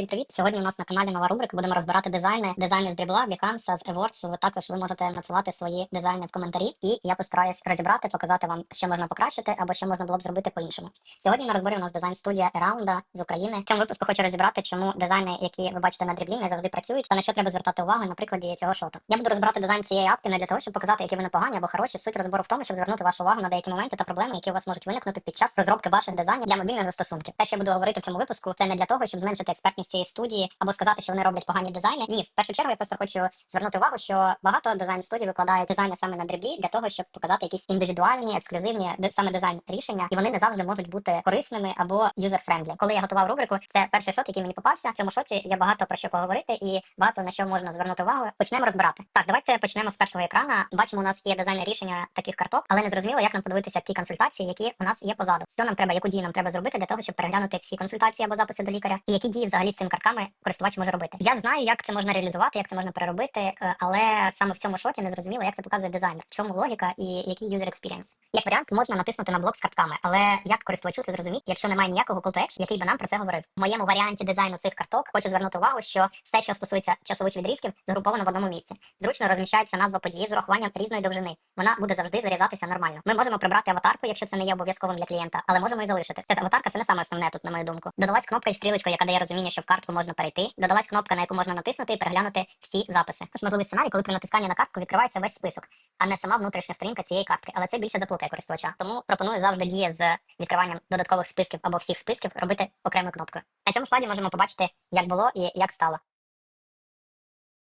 Всім привіт! Сьогодні у нас на каналі нова рубрика. Будемо розбирати дизайни, дизайни з дрібла, Behance, з Ewords. Ви також ви можете надсилати свої дизайни в коментарі, і я постараюсь розібрати, показати вам, що можна покращити або що можна було б зробити по-іншому. Сьогодні на розборі у нас дизайн студія Around з України. В цьому випуску хочу розібрати, чому дизайни, які ви бачите на дріблі, не завжди працюють, та на що треба звертати увагу на прикладі цього шоту. Я буду розбирати дизайн цієї апки не для того, щоб показати, які вони погані або хороші. Суть розбору в тому, щоб звернути вашу увагу на деякі моменти та проблеми, які у вас можуть виникнути під час розробки ваших дизайнів для мобільних застосунків. Те, що я буду говорити в цьому випуску, це не для того, щоб зменшити експертність цієї студії або сказати, що вони роблять погані дизайни. Ні, в першу чергу я просто хочу звернути увагу, що багато дизайн студій викладають дизайни саме на дриблі для того, щоб показати якісь індивідуальні, ексклюзивні саме дизайн рішення, і вони не завжди можуть бути корисними або юзер-френдлі. Коли я готував рубрику, це перший шот, який мені попався. В цьому шоті я багато про що поговорити і багато на що можна звернути увагу. Почнемо розбирати. Так, давайте почнемо з першого екрана. Бачимо, у нас є дизайн рішення таких карток, але не зрозуміло, як нам подивитися ті консультації, які у нас є позаду. Що нам треба, яку дію нам треба зробити для того, щоб переглянути всі консультації або записи до лікаря, і які дії взагалі цими картками користувач може робити. Я знаю, як це можна реалізувати, як це можна переробити, е, але саме в цьому шоті не зрозуміло, як це показує дизайнер, в чому логіка і який юзер експірієнс. Як варіант, можна натиснути на блок з картками, але як користувачу це зрозуміти, якщо немає ніякого call to action, який би нам про це говорив. В моєму варіанті дизайну цих карток хочу звернути увагу, що все, що стосується часових відрізків, згруповано в одному місці. Зручно розміщається назва події з урахуванням різної довжини. Вона буде завжди зарізатися нормально. Ми можемо прибрати аватарку, якщо це не є обов'язковим для клієнта, але можемо і залишити. Це аватарка це не саме основне тут, на мою думку. Додалась кнопка і стрілочка, яка дає розуміння, що в картку можна перейти. Додалась кнопка, на яку можна натиснути і переглянути всі записи. Тож можливий сценарій, коли при натисканні на картку відкривається весь список, а не сама внутрішня сторінка цієї картки. Але це більше заплутає користувача. Тому пропоную завжди діє з відкриванням додаткових списків або всіх списків робити окремою кнопкою. На цьому слайді можемо побачити, як було і як стало.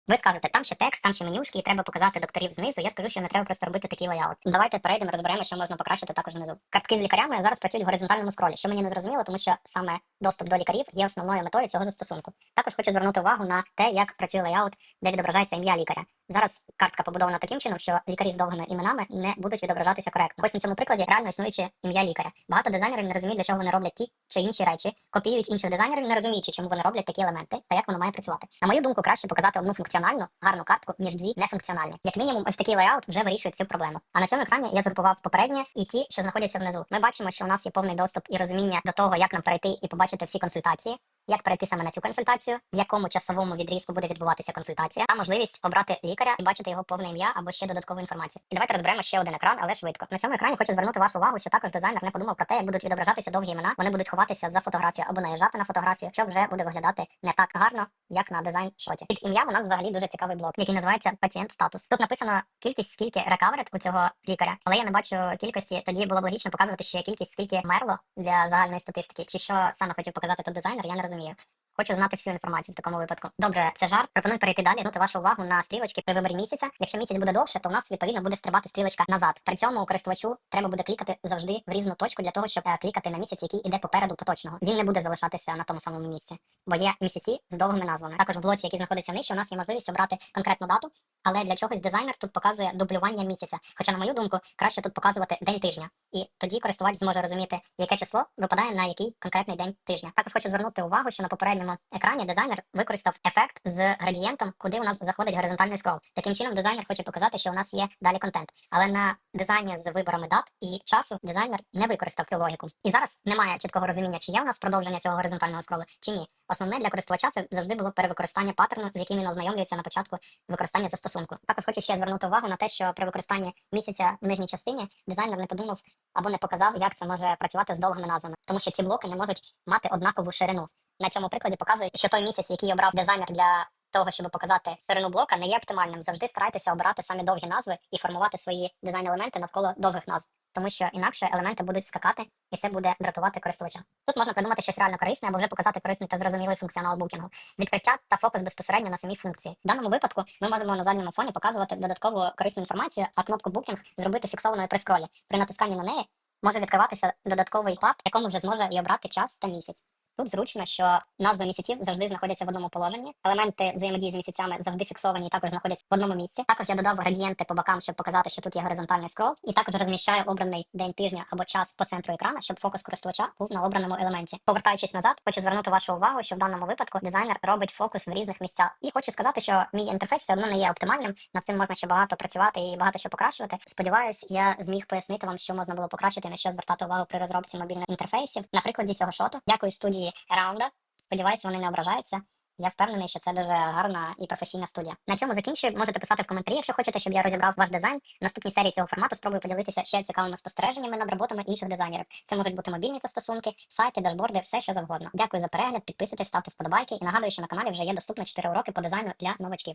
Ви скажете, там ще текст, там ще менюшки, і треба показати докторів знизу. Я скажу, що не треба просто робити такий лейаут. Давайте перейдемо, розберемо, що можна покращити також внизу. Картки з лікарями зараз працюють в горизонтальному скролі, що мені не зрозуміло, тому що саме доступ до лікарів є основною метою цього застосунку. Також хочу звернути увагу на те, як працює лейаут, де відображається ім'я лікаря. Зараз картка побудована таким чином, що лікарі з довгими іменами не будуть відображатися коректно. Ось на цьому прикладі реально існуюче ім'я лікаря. Багато дизайнерів не розуміють, для чого вони роблять ті чи інші речі, копіюють інших дизайнерів, не розуміючи, чому вони роблять такі елементи та як воно має працювати. На мою думку, краще показати одну функціональну гарну картку, ніж дві нефункціональні. Як мінімум, ось такий лейаут вже вирішує цю проблему. А на цьому екрані я згрупував попереднє і ті, що знаходяться внизу. Ми бачимо, що у нас є повний доступ і розуміння до того, як нам перейти і побачити всі консультації. Як перейти саме на цю консультацію, в якому часовому відрізку буде відбуватися консультація, та можливість обрати лікаря і бачити його повне ім'я або ще додаткову інформацію. І давайте розберемо ще один екран, але швидко. На цьому екрані хочу звернути вашу увагу, що також дизайнер не подумав про те, як будуть відображатися довгі імена. Вони будуть ховатися за фотографію або наїжджати на фотографію, що вже буде виглядати не так гарно, як на дизайн шоті. Під ім'ям у нас взагалі дуже цікавий блок, який називається пацієнт статус. Тут написано кількість, скільки рекаверет у цього лікаря, але я не бачу кількості. Тоді було б логічно показувати ще кількість, скільки мерло для загальної статистики, чи що саме хотів показати тут дизайнер, я не розумію. rozumiem. Хочу знати всю інформацію в такому випадку. Добре, це жарт. Пропоную перейти далі. Звернути вашу увагу на стрілочки при виборі місяця. Якщо місяць буде довше, то у нас відповідно буде стрибати стрілочка назад. При цьому користувачу треба буде клікати завжди в різну точку для того, щоб е, клікати на місяць, який іде попереду поточного. Він не буде залишатися на тому самому місці, бо є місяці з довгими назвами. Також в блоці, який знаходиться нижче, у нас є можливість обрати конкретну дату. Але для чогось дизайнер тут показує дублювання місяця. Хоча, на мою думку, краще тут показувати день тижня, і тоді користувач зможе розуміти, яке число випадає на який конкретний день тижня. Також хочу звернути увагу, що на попередньому екрані дизайнер використав ефект з градієнтом, куди у нас заходить горизонтальний скрол. Таким чином, дизайнер хоче показати, що у нас є далі контент. Але на дизайні з виборами дат і часу дизайнер не використав цю логіку. І зараз немає чіткого розуміння, чи є у нас продовження цього горизонтального скролу, чи ні. Основне для користувача це завжди було перевикористання паттерну, з яким він ознайомлюється на початку використання застосунку. Також хочу ще звернути увагу на те, що при використанні місяця в нижній частині дизайнер не подумав або не показав, як це може працювати з довгими назвами, тому що ці блоки не можуть мати однакову ширину. На цьому прикладі показує, що той місяць, який обрав дизайнер для того, щоб показати ширину блока, не є оптимальним. Завжди старайтеся обирати самі довгі назви і формувати свої дизайн-елементи навколо довгих назв, тому що інакше елементи будуть скакати, і це буде дратувати користувача. Тут можна придумати щось реально корисне або вже показати корисний та зрозумілий функціонал букінгу, відкриття та фокус безпосередньо на самій функції. В даному випадку ми можемо на задньому фоні показувати додаткову корисну інформацію, а кнопку букінг зробити фіксованою при скролі. При натисканні на неї може відкриватися додатковий пап, якому вже зможе і обрати час та місяць. Тут зручно, що назви місяців завжди знаходяться в одному положенні. Елементи взаємодії з місяцями завжди фіксовані і також знаходяться в одному місці. Також я додав градієнти по бокам, щоб показати, що тут є горизонтальний скрол, і також розміщаю обраний день тижня або час по центру екрана, щоб фокус користувача був на обраному елементі. Повертаючись назад, хочу звернути вашу увагу, що в даному випадку дизайнер робить фокус в різних місцях. І хочу сказати, що мій інтерфейс все одно не є оптимальним. Над цим можна ще багато працювати і багато що покращувати. Сподіваюсь, я зміг пояснити вам, що можна було покращити, на що звертати увагу при розробці мобільних інтерфейсів. На прикладі цього шоту. Дякую студії Раунда Сподіваюся, вони не ображаються. Я впевнений, що це дуже гарна і професійна студія. На цьому закінчую. Можете писати в коментарі, якщо хочете, щоб я розібрав ваш дизайн. В наступній серії цього формату спробую поділитися ще цікавими спостереженнями над роботами інших дизайнерів. Це можуть бути мобільні застосунки, сайти, дашборди, все що завгодно. Дякую за перегляд, підписуйтесь, ставте вподобайки і нагадую, що на каналі вже є доступно 4 уроки по дизайну для новачків.